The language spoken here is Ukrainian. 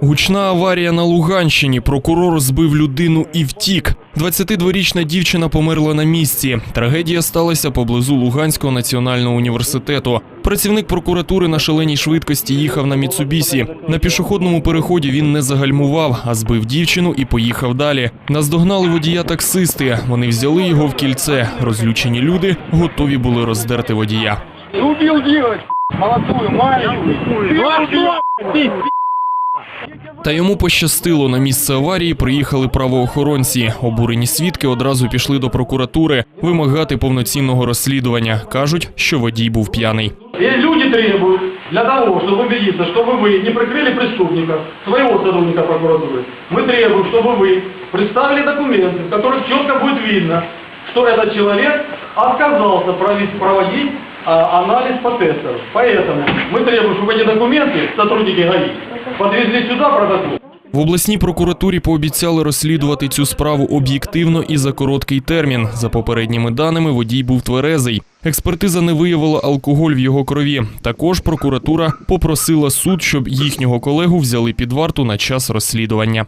Гучна аварія на Луганщині. Прокурор збив людину і втік. 22-річна дівчина померла на місці. Трагедія сталася поблизу Луганського національного університету. Працівник прокуратури на шаленій швидкості їхав на Міцубісі. На пішохідному переході він не загальмував, а збив дівчину і поїхав далі. Наздогнали водія таксисти. Вони взяли його в кільце. Розлючені люди готові були роздерти водія. Ты убил девочку, молодую, Та йому пощастило. На місце аварії приїхали правоохоронці. Обурені свідки одразу пішли до прокуратури вимагати повноцінного розслідування. кажуть, що водій був п'яний. И люди требуют для того, чтобы убедиться, чтобы вы не прикрыли преступника, своего сотрудника прокуратуры, мы требуем, чтобы вы представили документы, в которых четко будет видно, что этот человек отказался провести- проводить а, анализ по тестеру. Поэтому мы требуем, чтобы эти документы, сотрудники ГАИ, подвезли сюда протокол. В обласній прокуратурі пообіцяли розслідувати цю справу об'єктивно і за короткий термін. За попередніми даними, водій був тверезий. Експертиза не виявила алкоголь в його крові. Також прокуратура попросила суд, щоб їхнього колегу взяли під варту на час розслідування.